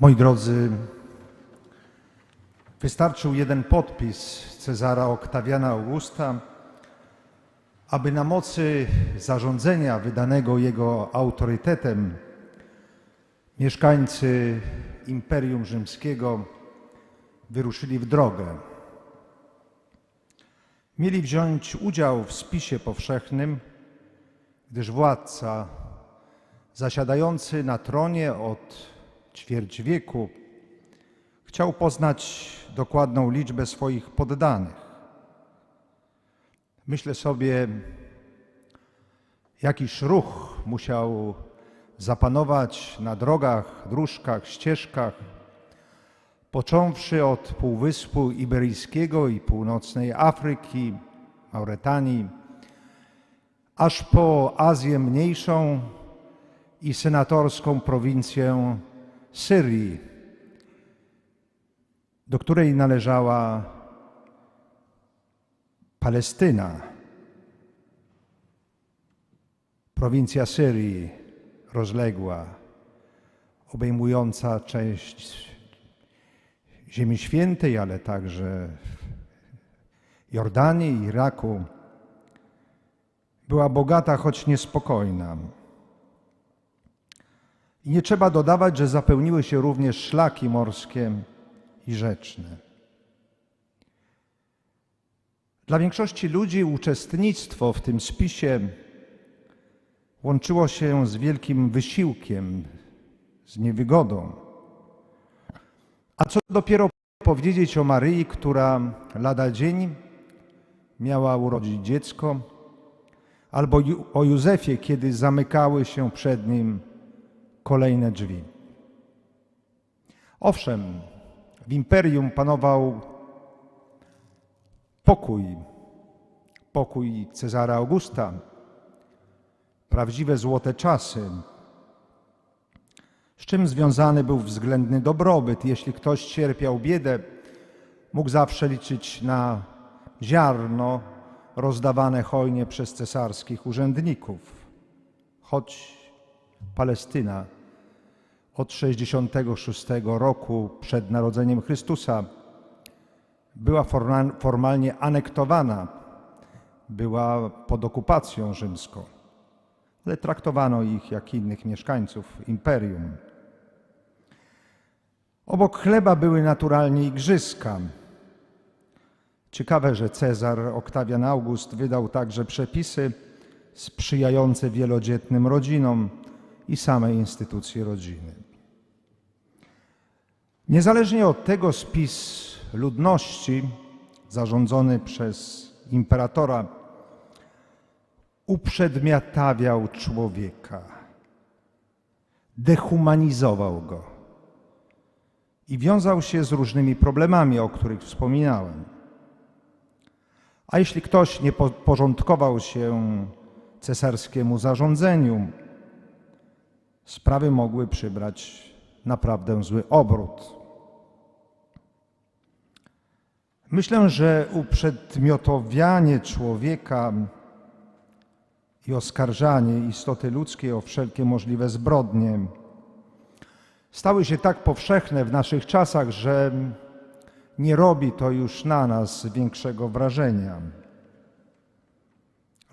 Moi drodzy, wystarczył jeden podpis Cezara Oktawiana Augusta, aby na mocy zarządzenia wydanego jego autorytetem mieszkańcy Imperium Rzymskiego wyruszyli w drogę. Mieli wziąć udział w spisie powszechnym, gdyż władca zasiadający na tronie od ćwierć wieku chciał poznać dokładną liczbę swoich poddanych. Myślę sobie, jakiż ruch musiał zapanować na drogach, dróżkach, ścieżkach, począwszy od Półwyspu Iberyjskiego i północnej Afryki, Mauretanii, aż po Azję Mniejszą i senatorską prowincję Syrii, do której należała Palestyna, prowincja Syrii rozległa, obejmująca część Ziemi Świętej, ale także Jordanii, Iraku, była bogata, choć niespokojna. I nie trzeba dodawać, że zapełniły się również szlaki morskie i rzeczne. Dla większości ludzi uczestnictwo w tym spisie łączyło się z wielkim wysiłkiem, z niewygodą. A co dopiero powiedzieć o Maryi, która lada dzień miała urodzić dziecko, albo o Józefie, kiedy zamykały się przed nim kolejne drzwi. Owszem, w imperium panował pokój, pokój Cezara Augusta, prawdziwe złote czasy, z czym związany był względny dobrobyt. Jeśli ktoś cierpiał biedę, mógł zawsze liczyć na ziarno rozdawane hojnie przez cesarskich urzędników. Choć Palestyna od 66 roku przed narodzeniem Chrystusa była forma- formalnie anektowana, była pod okupacją rzymską, ale traktowano ich jak innych mieszkańców imperium. Obok chleba były naturalnie igrzyska. Ciekawe, że Cezar Oktawian August wydał także przepisy sprzyjające wielodzietnym rodzinom i samej instytucji rodziny. Niezależnie od tego spis ludności zarządzony przez imperatora uprzedmiotawiał człowieka, dehumanizował go i wiązał się z różnymi problemami, o których wspominałem. A jeśli ktoś nie porządkował się cesarskiemu zarządzeniu, sprawy mogły przybrać naprawdę zły obrót. Myślę, że uprzedmiotowianie człowieka i oskarżanie istoty ludzkiej o wszelkie możliwe zbrodnie stały się tak powszechne w naszych czasach, że nie robi to już na nas większego wrażenia.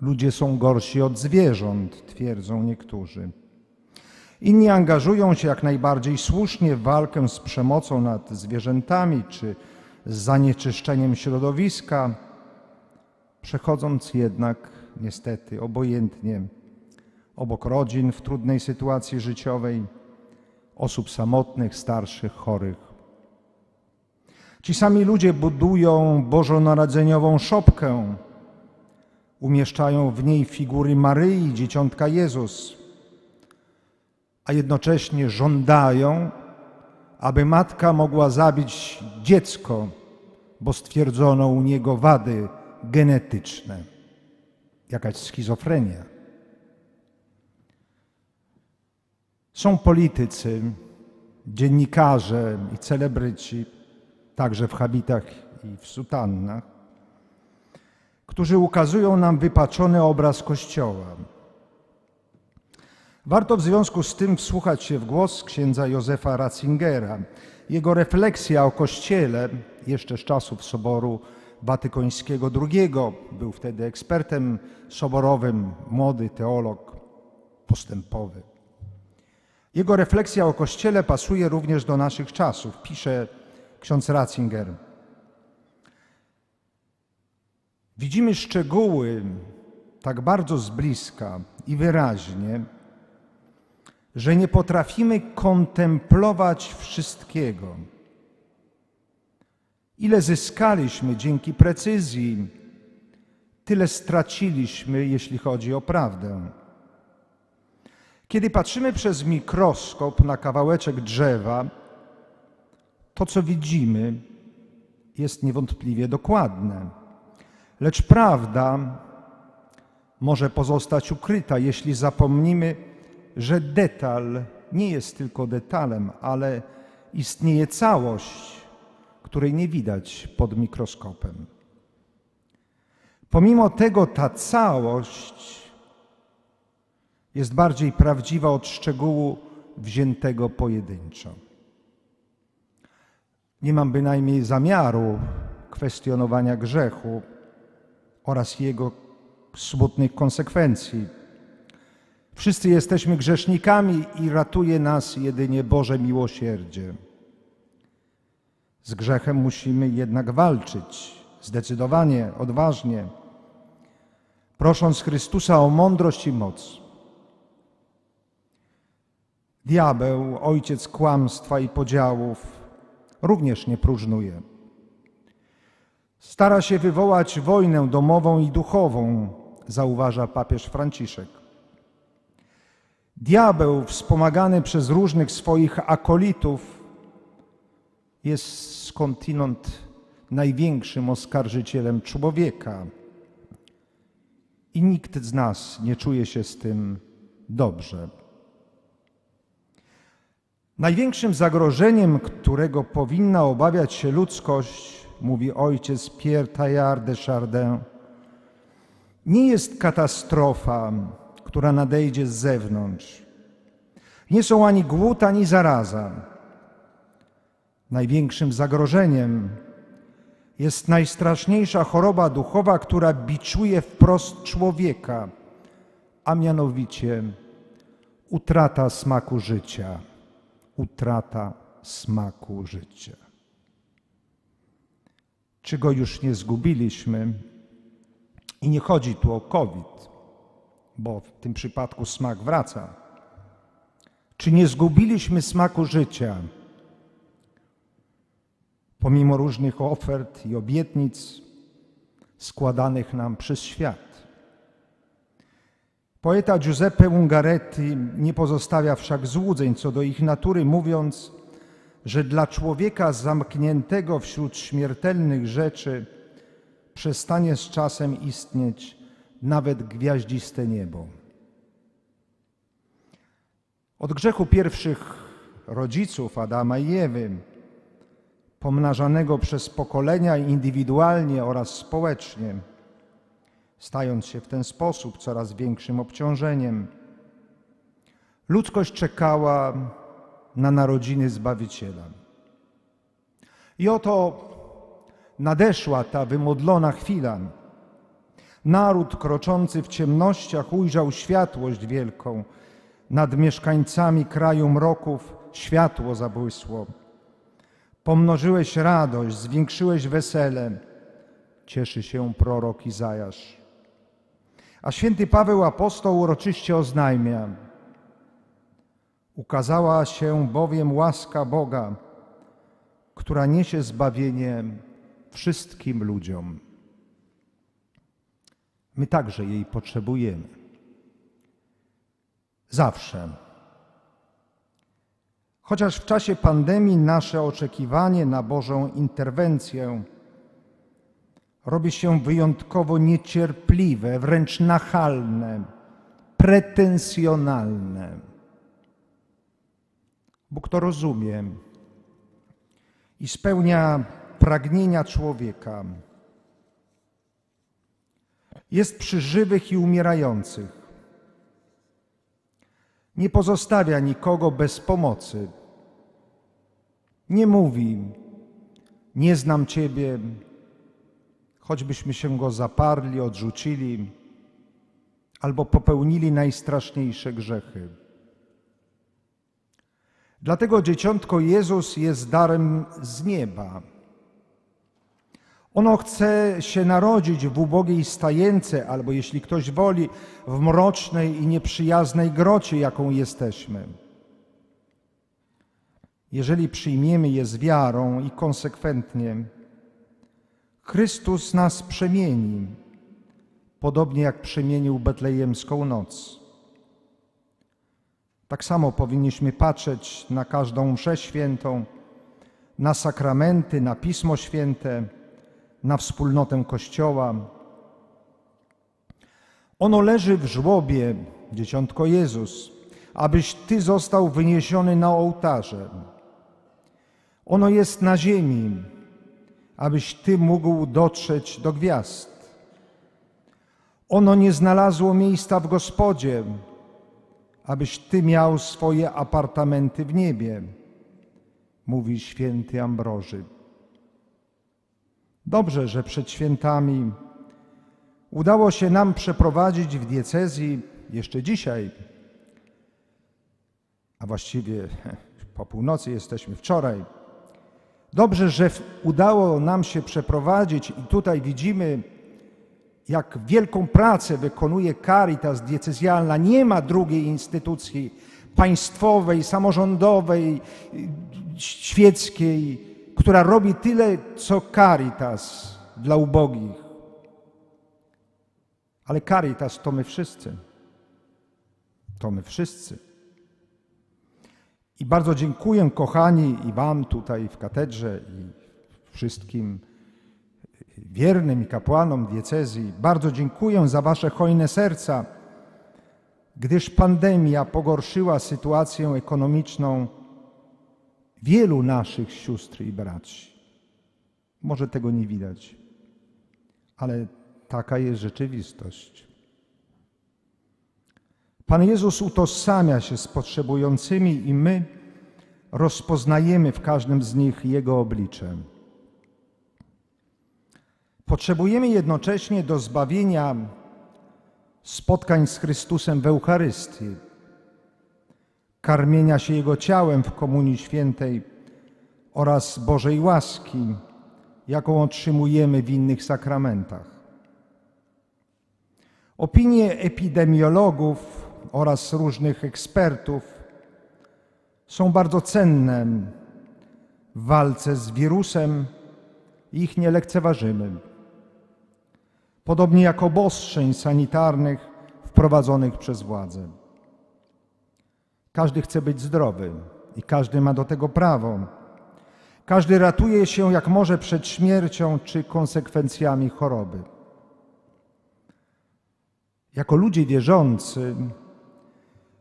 Ludzie są gorsi od zwierząt, twierdzą niektórzy. Inni angażują się jak najbardziej słusznie w walkę z przemocą nad zwierzętami czy z zanieczyszczeniem środowiska, przechodząc jednak niestety obojętnie obok rodzin w trudnej sytuacji życiowej, osób samotnych, starszych, chorych. Ci sami ludzie budują bożonarodzeniową szopkę, umieszczają w niej figury Maryi, dzieciątka Jezus, a jednocześnie żądają, aby matka mogła zabić dziecko, bo stwierdzono u niego wady genetyczne. Jakaś schizofrenia. Są politycy, dziennikarze i celebryci, także w habitach i w sutannach, którzy ukazują nam wypaczony obraz Kościoła. Warto w związku z tym wsłuchać się w głos księdza Józefa Ratzingera. Jego refleksja o Kościele jeszcze z czasów Soboru Watykańskiego II. Był wtedy ekspertem soborowym, młody teolog postępowy. Jego refleksja o Kościele pasuje również do naszych czasów, pisze ksiądz Ratzinger. Widzimy szczegóły tak bardzo z bliska i wyraźnie, że nie potrafimy kontemplować wszystkiego. Ile zyskaliśmy dzięki precyzji, tyle straciliśmy, jeśli chodzi o prawdę. Kiedy patrzymy przez mikroskop na kawałeczek drzewa, to co widzimy jest niewątpliwie dokładne. Lecz prawda może pozostać ukryta, jeśli zapomnimy, że detal nie jest tylko detalem, ale istnieje całość, której nie widać pod mikroskopem. Pomimo tego ta całość jest bardziej prawdziwa od szczegółu wziętego pojedynczo. Nie mam bynajmniej zamiaru kwestionowania grzechu oraz jego smutnych konsekwencji. Wszyscy jesteśmy grzesznikami i ratuje nas jedynie Boże miłosierdzie. Z grzechem musimy jednak walczyć zdecydowanie, odważnie, prosząc Chrystusa o mądrość i moc. Diabeł, ojciec kłamstwa i podziałów, również nie próżnuje. Stara się wywołać wojnę domową i duchową, zauważa papież Franciszek. Diabeł, wspomagany przez różnych swoich akolitów, jest skądinąd największym oskarżycielem człowieka. I nikt z nas nie czuje się z tym dobrze. Największym zagrożeniem, którego powinna obawiać się ludzkość, mówi ojciec Pierre Taillard de Chardin, nie jest katastrofa, która nadejdzie z zewnątrz. Nie są ani głód, ani zaraza. Największym zagrożeniem jest najstraszniejsza choroba duchowa, która biczuje wprost człowieka, a mianowicie utrata smaku życia. Utrata smaku życia. Czy go już nie zgubiliśmy? I nie chodzi tu o COVID, bo w tym przypadku smak wraca. Czy nie zgubiliśmy smaku życia? Pomimo różnych ofert i obietnic składanych nam przez świat. Poeta Giuseppe Ungaretti nie pozostawia wszak złudzeń co do ich natury, mówiąc, że dla człowieka zamkniętego wśród śmiertelnych rzeczy przestanie z czasem istnieć nawet gwiaździste niebo. Od grzechu pierwszych rodziców Adama i Ewy, pomnażanego przez pokolenia indywidualnie oraz społecznie, stając się w ten sposób coraz większym obciążeniem, ludzkość czekała na narodziny Zbawiciela. I oto nadeszła ta wymodlona chwila. Naród kroczący w ciemnościach ujrzał światłość wielką. Nad mieszkańcami kraju mroków światło zabłysło. Pomnożyłeś radość, zwiększyłeś wesele. Cieszy się prorok Izajasz. A święty Paweł apostoł uroczyście oznajmia: Ukazała się bowiem łaska Boga, która niesie zbawienie wszystkim ludziom. My także jej potrzebujemy. Zawsze. Chociaż w czasie pandemii nasze oczekiwanie na Bożą interwencję robi się wyjątkowo niecierpliwe, wręcz nachalne, pretensjonalne. Bóg to rozumie i spełnia pragnienia człowieka. Jest przy żywych i umierających. Nie pozostawia nikogo bez pomocy. Nie mówi: Nie znam Ciebie, choćbyśmy się go zaparli, odrzucili albo popełnili najstraszniejsze grzechy. Dlatego dzieciątko Jezus jest darem z nieba. Ono chce się narodzić w ubogiej stajence, albo jeśli ktoś woli, w mrocznej i nieprzyjaznej grocie, jaką jesteśmy. Jeżeli przyjmiemy je z wiarą i konsekwentnie, Chrystus nas przemieni, podobnie jak przemienił betlejemską noc. Tak samo powinniśmy patrzeć na każdą mszę świętą, na sakramenty, na Pismo Święte, na wspólnotę Kościoła. Ono leży w żłobie, dzieciątko Jezus, abyś Ty został wyniesiony na ołtarze. Ono jest na ziemi, abyś Ty mógł dotrzeć do gwiazd. Ono nie znalazło miejsca w gospodzie, abyś Ty miał swoje apartamenty w niebie, mówi święty Ambroży. Dobrze, że przed świętami udało się nam przeprowadzić w diecezji jeszcze dzisiaj, a właściwie po północy jesteśmy wczoraj. Dobrze, że udało nam się przeprowadzić i tutaj widzimy, jak wielką pracę wykonuje Caritas diecezjalna. Nie ma drugiej instytucji państwowej, samorządowej, świeckiej, która robi tyle, co Caritas dla ubogich. Ale Caritas to my wszyscy. To my wszyscy. I bardzo dziękuję, kochani, i Wam tutaj w katedrze, i wszystkim wiernym i kapłanom diecezji. Bardzo dziękuję za Wasze hojne serca, gdyż pandemia pogorszyła sytuację ekonomiczną wielu naszych sióstr i braci. Może tego nie widać, ale taka jest rzeczywistość. Pan Jezus utożsamia się z potrzebującymi i my rozpoznajemy w każdym z nich Jego oblicze. Potrzebujemy jednocześnie do zbawienia spotkań z Chrystusem w Eucharystii, karmienia się Jego ciałem w Komunii Świętej oraz Bożej łaski, jaką otrzymujemy w innych sakramentach. Opinie epidemiologów oraz różnych ekspertów są bardzo cenne w walce z wirusem i ich nie lekceważymy. Podobnie jak obostrzeń sanitarnych wprowadzonych przez władze. Każdy chce być zdrowy i każdy ma do tego prawo. Każdy ratuje się jak może przed śmiercią czy konsekwencjami choroby. Jako ludzie wierzący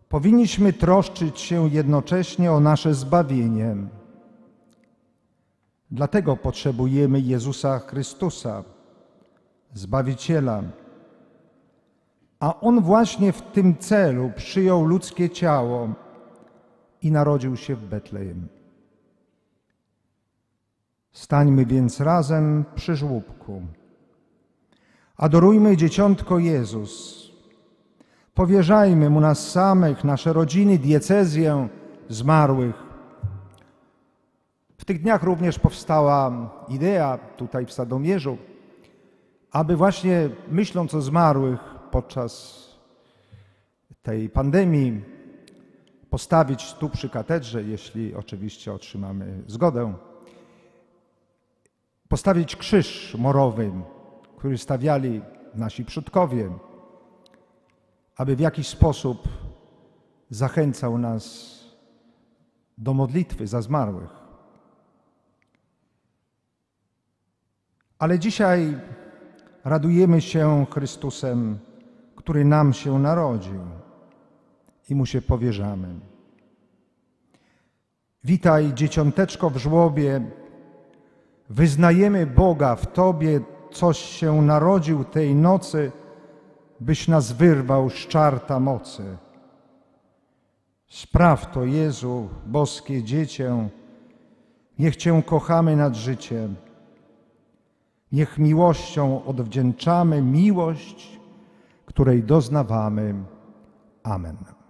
powinniśmy troszczyć się jednocześnie o nasze zbawienie. Dlatego potrzebujemy Jezusa Chrystusa, Zbawiciela. A On właśnie w tym celu przyjął ludzkie ciało i narodził się w Betlejem. Stańmy więc razem przy żłóbku. Adorujmy dzieciątko Jezus. Powierzajmy Mu nas samych, nasze rodziny, diecezję zmarłych. W tych dniach również powstała idea tutaj w Sadomierzu, aby właśnie myśląc o zmarłych podczas tej pandemii, postawić tu przy katedrze, jeśli oczywiście otrzymamy zgodę, postawić krzyż morowy, który stawiali nasi przodkowie, aby w jakiś sposób zachęcał nas do modlitwy za zmarłych. Ale dzisiaj radujemy się Chrystusem, który nam się narodził i mu się powierzamy. Witaj, dzieciąteczko w żłobie, wyznajemy Boga w Tobie, coś się narodził tej nocy, byś nas wyrwał z czarta mocy. Spraw to, Jezu, boskie dziecię, niech Cię kochamy nad życiem. Niech miłością odwdzięczamy miłość, której doznawamy. Amen.